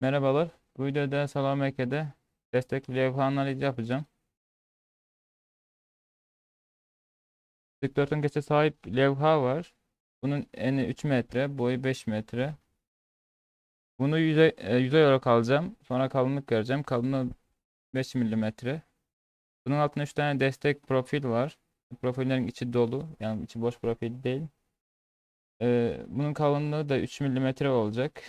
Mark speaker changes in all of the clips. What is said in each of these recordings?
Speaker 1: Merhabalar. Bu videoda Salam Ekke'de destekli levha analizi yapacağım. Dikdörtgen geçe sahip levha var. Bunun eni 3 metre, boyu 5 metre. Bunu yüzey, e, yüzey olarak alacağım. Sonra kalınlık vereceğim. Kalınlığı 5 milimetre. Bunun altında 3 tane destek profil var. Profillerin içi dolu. Yani içi boş profil değil. E, bunun kalınlığı da 3 milimetre olacak.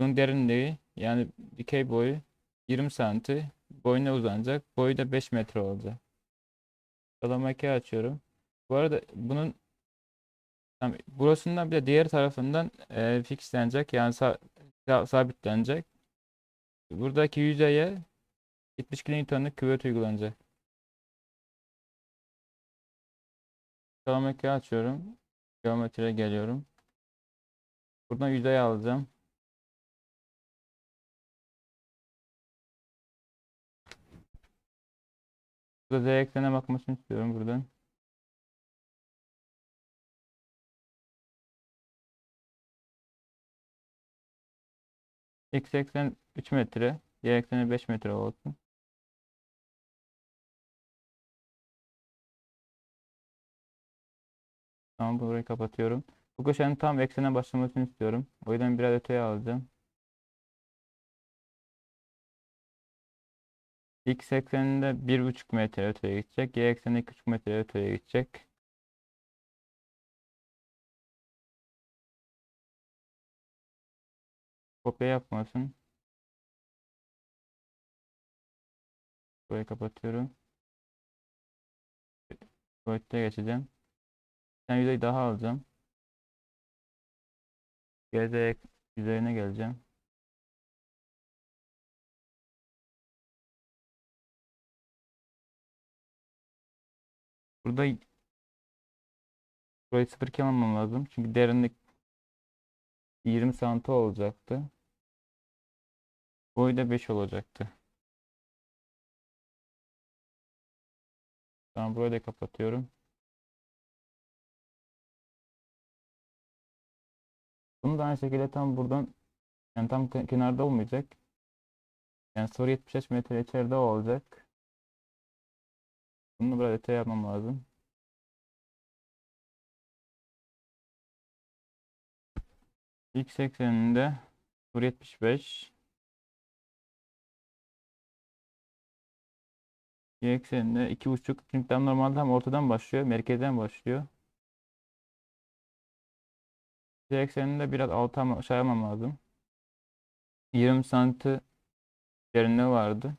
Speaker 1: Bunun derinliği yani dikey boyu 20 santi. Boyuna uzanacak. Boyu da 5 metre olacak. Kalamayı açıyorum. Bu arada bunun tam burasından bir de diğer tarafından e, fixlenecek. Yani sa- sa- sabitlenecek. Buradaki yüzeye 72 Newton'luk kuvvet uygulanacak. Kalamayı açıyorum. Geometriye geliyorum. Buradan yüzey alacağım. Burada Z eksene bakmasını istiyorum buradan. X eksen 3 metre, Y ekseni 5 metre olsun. Tamam burayı kapatıyorum. Bu köşenin tam eksene başlamasını istiyorum. O yüzden biraz öteye alacağım. X ekseninde 1,5 metre öteye gidecek. Y ekseninde 2,5 metre öteye gidecek. Kopya yapmasın. Burayı kapatıyorum. Boyutta geçeceğim. Bir tane yüzey daha alacağım. GZ yüzeyine geleceğim. Burada burayı 0 almam lazım. Çünkü derinlik 20 santim olacaktı. Boyu da 5 olacaktı. Tamam burayı da kapatıyorum. Bunu da aynı şekilde tam buradan yani tam ke- kenarda olmayacak. Yani 0.75 metre içeride olacak. Bunu biraz öteye yapmam lazım. X ekseninde 0.75 Y ekseninde 2.5 çünkü tam normalde tam ortadan başlıyor. Merkezden başlıyor. Z ekseninde biraz alta aşağı almam lazım. 20 santi derinliği vardı.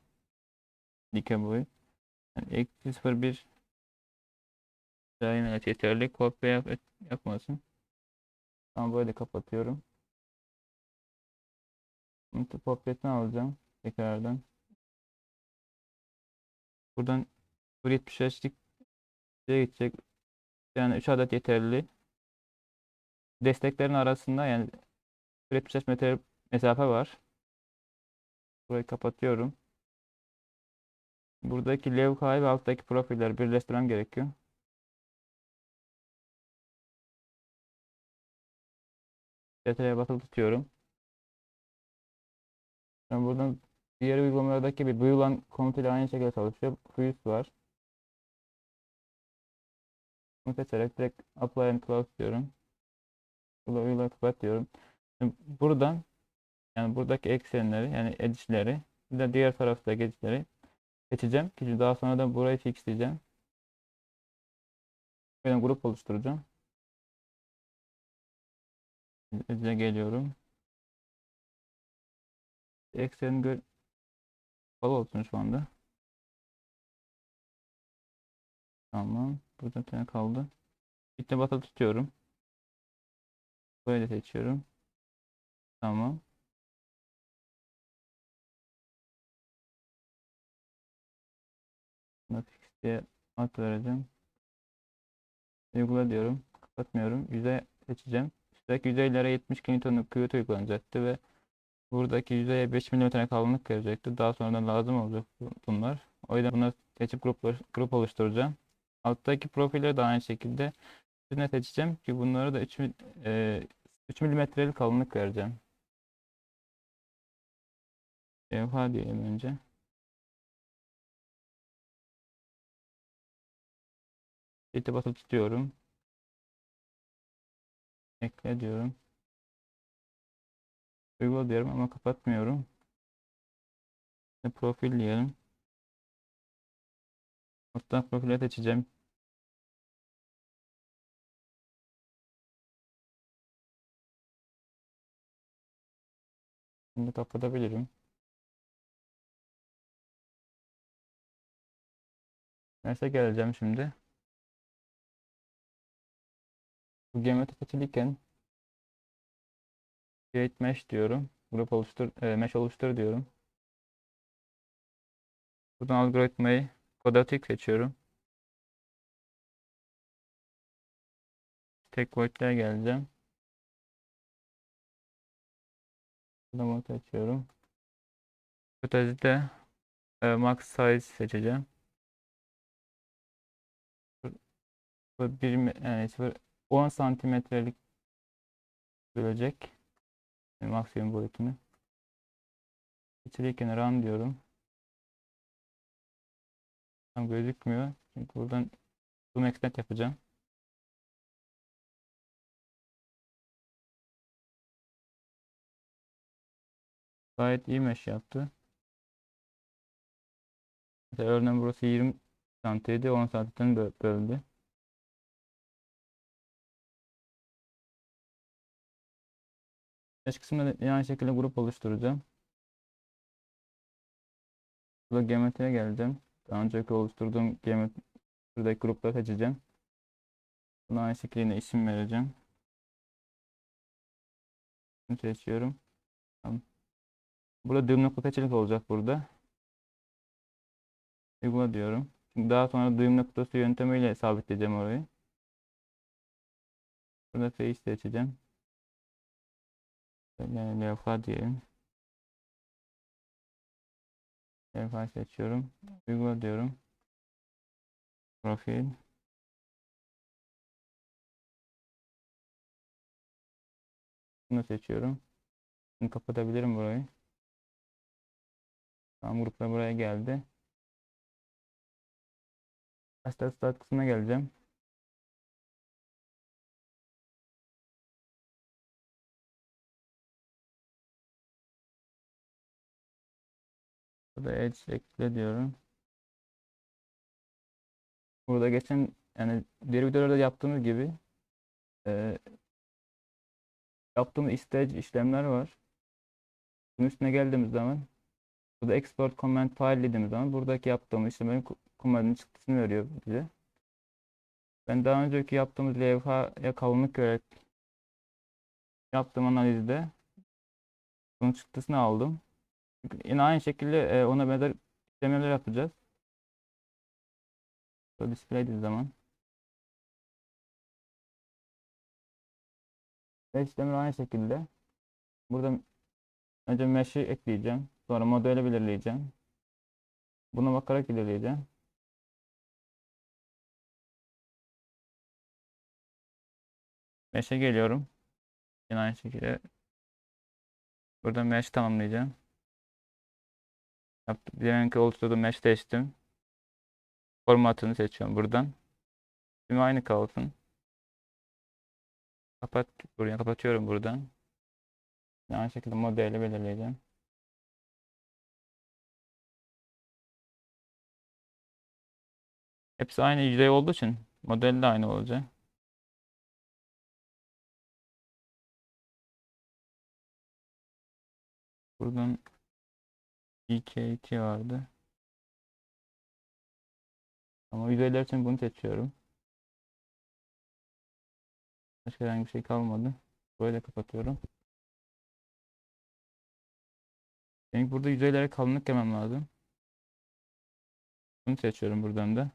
Speaker 1: Dike boyu. Yani eksi 0.1 daha yine evet yeterli. Kopya yap yapmasın. Tamam böyle kapatıyorum. Bunu kopyasını alacağım. Tekrardan. Buradan 0.75'lik şeye gidecek. Yani 3 adet yeterli. Desteklerin arasında yani 0.75 metre mesafe var. Burayı kapatıyorum. Buradaki levhayı ve alttaki profilleri birleştirmem gerekiyor. CTRL'ye basılı tutuyorum. Ben buradan diğer uygulamalardaki gibi duyulan komutuyla aynı şekilde çalışıyor. Fuse var. Bunu seçerek direkt apply and close diyorum. Burada uygula kapat diyorum. Şimdi buradan yani buradaki eksenleri yani edge'leri bir de diğer taraftaki edge'leri seçeceğim. Daha sonra da burayı fixleyeceğim. Böyle grup oluşturacağım. Edge'e geliyorum. Eksen gör kapalı olsun şu anda. Tamam. Burada bir tane kaldı. Bitti bata tutuyorum. Böyle seçiyorum. Tamam. Diye ad vereceğim. Uygula diyorum. Kapatmıyorum. Yüzey seçeceğim. Üstteki yüzeylere 70 Newton'luk kuvvet uygulanacaktı ve buradaki yüzeye 5 mm kalınlık verecekti. Daha sonradan lazım olacak bu- bunlar. O yüzden bunları seçip grup, grup oluşturacağım. Alttaki profilleri de aynı şekilde üstüne seçeceğim ki bunları da 3, 3 milimetrelik kalınlık vereceğim. Levha diyelim önce. Shift'e basılı tutuyorum. Ekle diyorum. Uygula diyorum ama kapatmıyorum. Ve profil diyelim. Ortadan profile seçeceğim. Şimdi kapatabilirim. Neyse geleceğim şimdi. Bu geometri seçilirken create mesh diyorum. Grup oluştur, e, mesh oluştur diyorum. Buradan algoritmayı Quadratic seçiyorum. Tek boyutluya geleceğim. Buradan bunu seçiyorum. Hipotezide e, max size seçeceğim. Bu bir me- yani 0 10 santimetrelik bölecek. Yani maksimum boyutunu. Seçilirken run diyorum. Tam gözükmüyor. Çünkü buradan zoom extend yapacağım. Gayet iyi mesh yaptı. Mesela örneğin burası 20 santiydi. 10 santimden bö- böldü. Mesh kısmında da aynı şekilde grup oluşturacağım. Burada geometriye geleceğim. Daha önceki oluşturduğum geometrideki grupları seçeceğim. Buna aynı şekilde yine isim vereceğim. Bunu seçiyorum. Burada düğüm nokta seçenek olacak burada. Uygula diyorum. Şimdi daha sonra düğüm noktası yöntemiyle sabitleyeceğim orayı. Burada face seçeceğim. Yani levha diyelim. Levha seçiyorum. Uygula diyorum. Profil. Bunu seçiyorum. Şimdi kapatabilirim burayı. Tamam gruplar buraya geldi. Start start kısmına geleceğim. Burada edge ekle diyorum. Burada geçen yani diğer videolarda yaptığımız gibi e, yaptığımız istediği işlemler var. Bunun üstüne geldiğimiz zaman burada export command file dediğimiz zaman buradaki yaptığımız işlemlerin komandının çıktısını veriyor bize. Ben daha önceki yaptığımız levhaya kalınlık göre yaptığım analizde bunun çıktısını aldım. Yine aynı şekilde e, ona benzer işlemler yapacağız. Böyle display zaman. Ve işlemler aynı şekilde. Burada önce mesh'i ekleyeceğim. Sonra modeli belirleyeceğim. Buna bakarak ilerleyeceğim. Mesh'e geliyorum. Yine aynı şekilde. Burada mesh tamamlayacağım. Yaptım. Diğerinki oluşturduğum mesh seçtim. Formatını seçiyorum buradan. Şimdi aynı kalsın. Kapat. Buraya kapatıyorum buradan. Yine aynı şekilde modeli belirleyeceğim. Hepsi aynı yüzey olduğu için model de aynı olacak. Buradan EKT vardı. Ama yüzeyler için bunu seçiyorum. Başka herhangi bir şey kalmadı. Böyle kapatıyorum. Benim burada yüzeylere kalınlık yemem lazım. Bunu seçiyorum buradan da.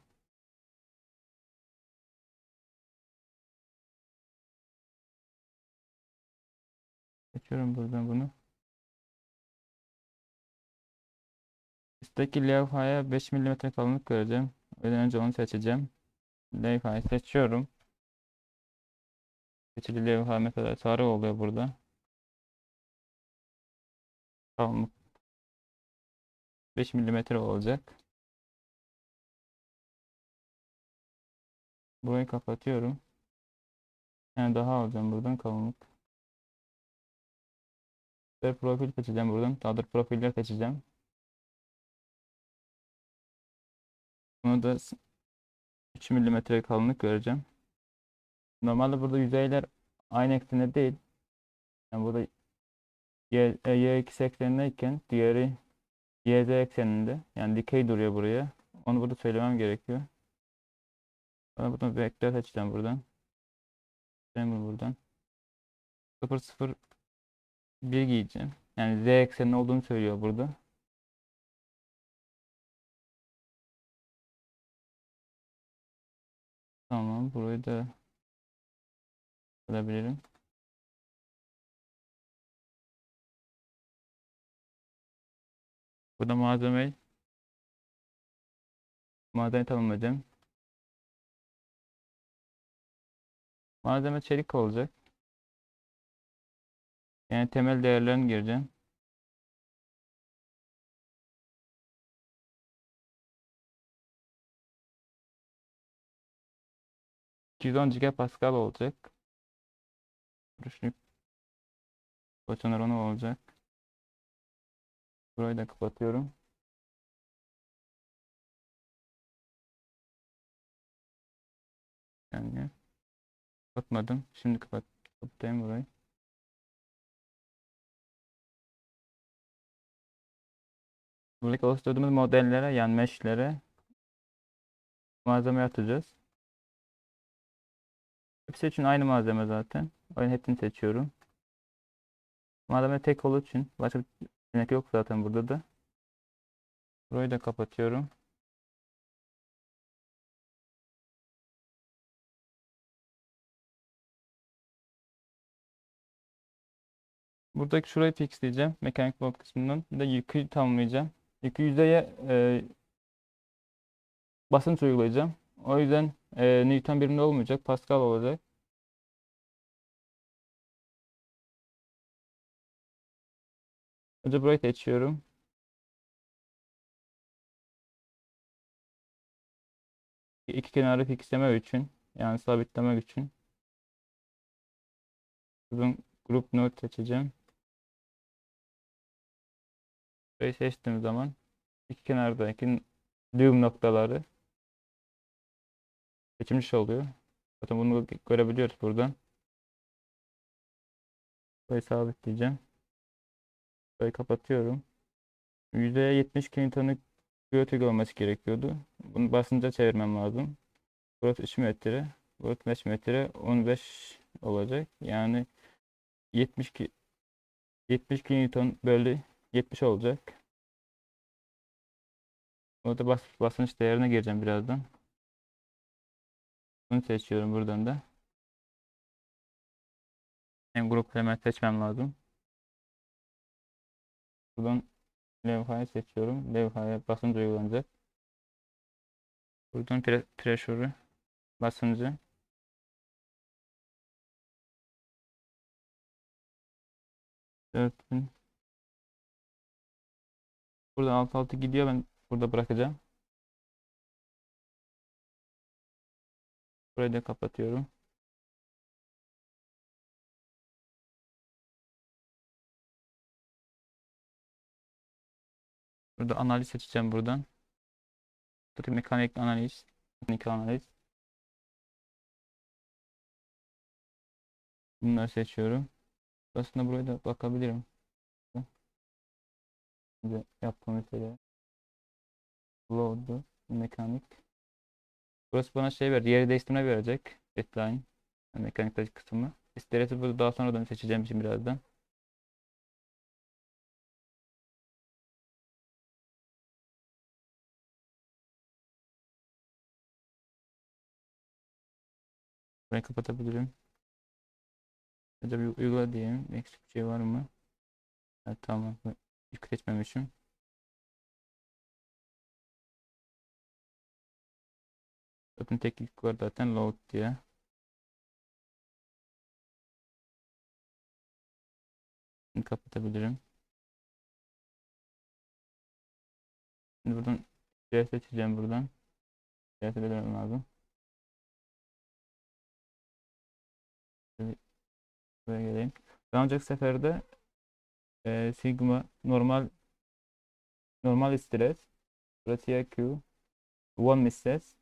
Speaker 1: Seçiyorum buradan bunu. Üstteki levhaya 5 mm kalınlık vereceğim. Yüzden önce onu seçeceğim. Levhayı seçiyorum. Seçili levha mesela sarı oluyor burada. Kalınlık 5 milimetre olacak. Burayı kapatıyorum. Yani daha alacağım buradan kalınlık. Ve profil seçeceğim buradan. Daha profiller seçeceğim. Bunu da 3 milimetre kalınlık göreceğim. Normalde burada yüzeyler aynı eksende değil. Yani burada y, e, y x eksenindeyken diğeri y z ekseninde. Yani dikey duruyor buraya. Onu burada söylemem gerekiyor. Ben buradan vektör seçeceğim buradan. Seçeceğim buradan. 0 0 1 giyeceğim. Yani z ekseninde olduğunu söylüyor burada. Tamam, burayı da alabilirim. Burada malzeme malzeme tanımlayacağım. Malzeme çelik olacak. Yani temel değerlerini gireceğim. %10 gigapascal olacak. Düşük Koçan oranı olacak. Burayı da kapatıyorum. Yani kapatmadım. Şimdi kapat kapatayım burayı. Buradaki oluşturduğumuz modellere yani mesh'lere malzeme atacağız. Hepsi için aynı malzeme zaten. O yüzden hepsini seçiyorum. Malzeme tek olduğu için başka bir seçenek yok zaten burada da. Burayı da kapatıyorum. Buradaki şurayı fixleyeceğim. Mekanik blok kısmından. Bir de yükü tamamlayacağım. Yükü yüzeye e, basınç uygulayacağım. O yüzden e, Newton birimde olmayacak. Pascal olacak. Önce burayı seçiyorum. İki kenarı fixleme için yani sabitleme için uzun grup node seçeceğim. Burayı seçtiğim zaman iki kenardaki düğüm noktaları seçilmiş oluyor. Zaten bunu görebiliyoruz buradan. Burayı sabitleyeceğim. Burayı kapatıyorum. %70 kilontonluk göğütük olması gerekiyordu. Bunu basınca çevirmem lazım. Burası 3 metre. Burası 5 metre. 15 olacak. Yani 70 ki 70 kilonewton bölü 70 olacak. Orada bas, basınç değerine gireceğim birazdan. Bunu seçiyorum buradan da. Hem grup element seçmem lazım. Buradan levhayı seçiyorum. Levhaya basınç uygulanacak. Buradan pre pressure basıncı Dört. Burada alt altı gidiyor. Ben burada bırakacağım. Burayı da kapatıyorum. Burada analiz seçeceğim buradan. Burada mekanik analiz, mekanik analiz. Bunları seçiyorum. Aslında buraya da bakabilirim. Şimdi yaptığımız şeyler. Load, mekanik. Burası bana şey ver, yeri değiştirme verecek. Deadline, mekanikteki kısmı. İsteresi burada daha sonradan seçeceğim için birazdan. Burayı kapatabilirim. Ya da bir uygula diyeyim. Eksik bir şey var mı? Evet, tamam. Yük seçmemişim. Zaten teknik var zaten load diye. Şimdi kapatabilirim. Şimdi buradan seçeceğim buradan. Belirlemem lazım. Buraya geleyim. Daha önceki seferde e, Sigma normal normal stres burası EQ one misses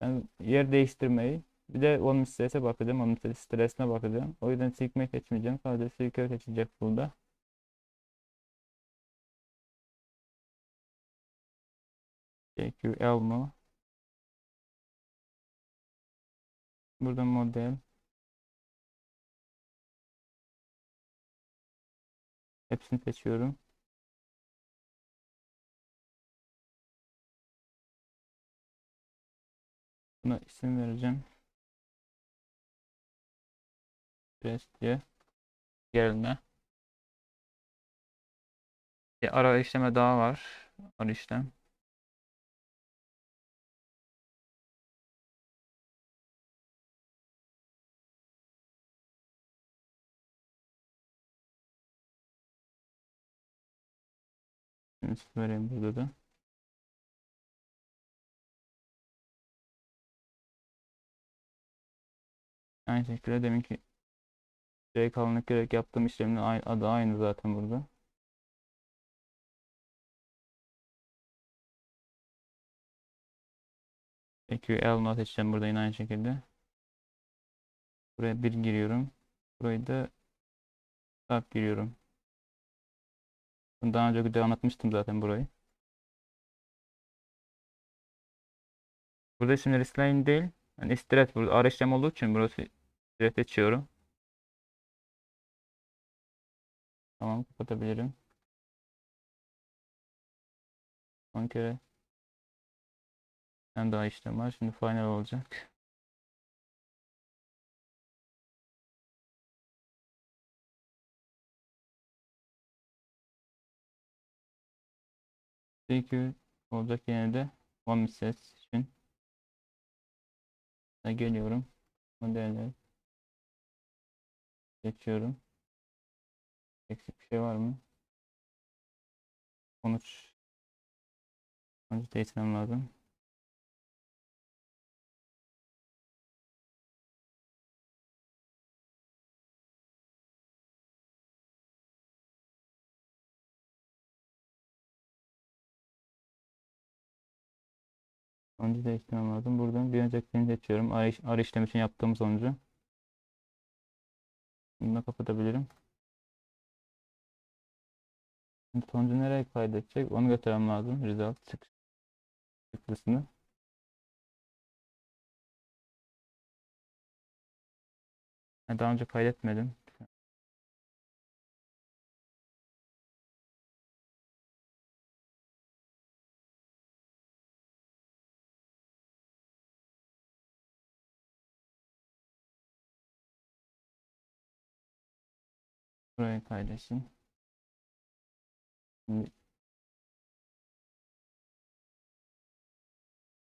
Speaker 1: ben yer değiştirmeyi bir de one misses'e bakacağım misses stresine bakacağım. O yüzden Sigma seçmeyeceğim sadece Sigma seçecek burada. EQ Elmo burada model Hepsini seçiyorum. Buna isim vereceğim. Press diye. Gelme. Bir ara işleme daha var. Ara işlem. Şimdi vereyim burada da. Aynı şekilde deminki şey kalınlık gerek yaptığım işlemin adı aynı zaten burada. EQL not seçeceğim burada yine aynı şekilde. Buraya bir giriyorum. Burayı da tab giriyorum. Bunu daha önce de anlatmıştım zaten burayı. Burada şimdi Risline değil. Yani istirahat burada işlem olduğu için burası istirahat açıyorum. Tamam kapatabilirim. Son kere. Bir daha işlem var. Şimdi final olacak. DQ olacak yine de one ses için. Geliyorum. Modeller geçiyorum. Eksik bir şey var mı? Sonuç. Sonuç değiştirmem lazım Sonucu değiştirmem lazım. Buradan bir öncekini seçiyorum. Ara işlem için yaptığım sonucu. Bunu da kapatabilirim. Şimdi sonucu nereye kaydedecek? Onu götürmem lazım. Result çık çıktısını. Ha, Daha önce kaydetmedim. Buraya kaydetsin. Şimdi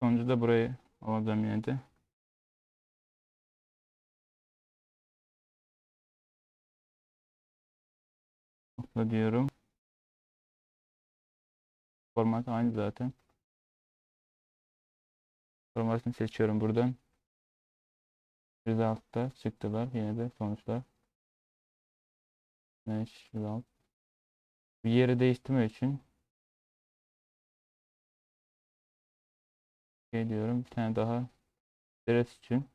Speaker 1: sonucu da buraya alacağım yine de. Nokta diyorum. Format aynı zaten. Formatını seçiyorum buradan. Result'ta çıktılar. Yine de sonuçlar. Result. Bir yeri değiştirme için şey diyorum. Bir tane daha Dres için.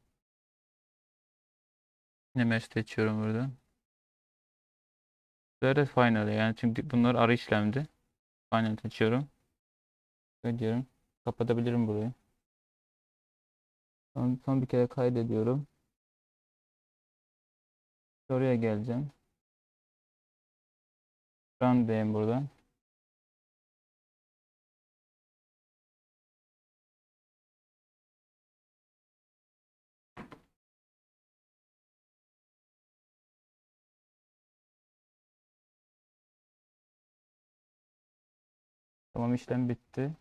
Speaker 1: Yine mesh seçiyorum buradan. Dres final yani çünkü bunlar arı işlemdi. Final seçiyorum. Böyle diyorum. Kapatabilirim burayı. Son, son bir kere kaydediyorum. Oraya geleceğim. Run diyeyim buradan. Tamam işlem bitti.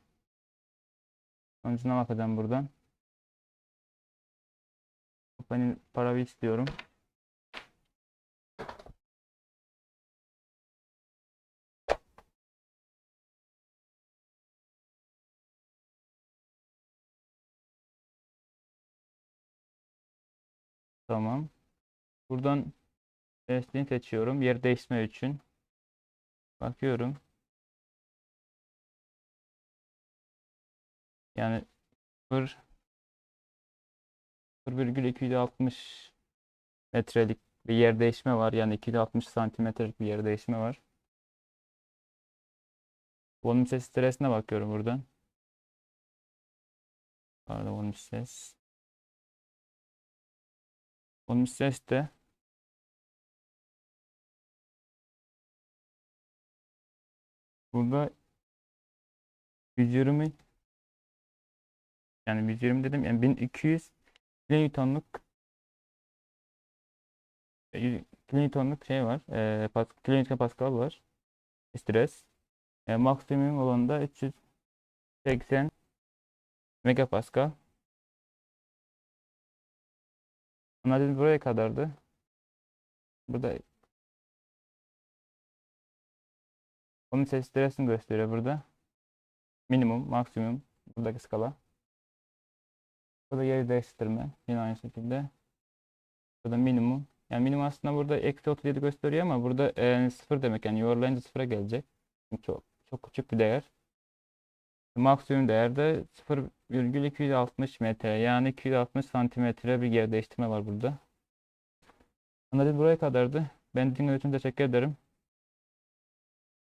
Speaker 1: Sonucuna bakacağım buradan. Company para istiyorum. Tamam. Buradan Desteğini seçiyorum. Yer değiştirme için. Bakıyorum. Yani 0 0,260 metrelik bir yer değişme var. Yani 260 santimetrelik bir yer değişme var. Volüm ses stresine bakıyorum buradan. Pardon volüm ses. Volüm ses de Burada 120 yani 120 dedim yani 1200 kilonewtonluk e, kilonewtonluk şey var. E, pas, kilonewton pascal var. Stres. E, maksimum olan da 380 megapascal. Analiz buraya kadardı. Burada Onun ses stresini gösteriyor burada. Minimum, maksimum. Buradaki skala. Burada yer değiştirme. Yine aynı şekilde. Burada minimum. Yani minimum aslında burada eksi 37 gösteriyor ama burada e, 0 demek. Yani yuvarlayınca sıfıra gelecek. Çok, çok küçük bir değer. Maksimum değerde 0,260 metre yani 260 santimetre bir yer değiştirme var burada. Analiz buraya kadardı. Ben dinlediğiniz için teşekkür ederim.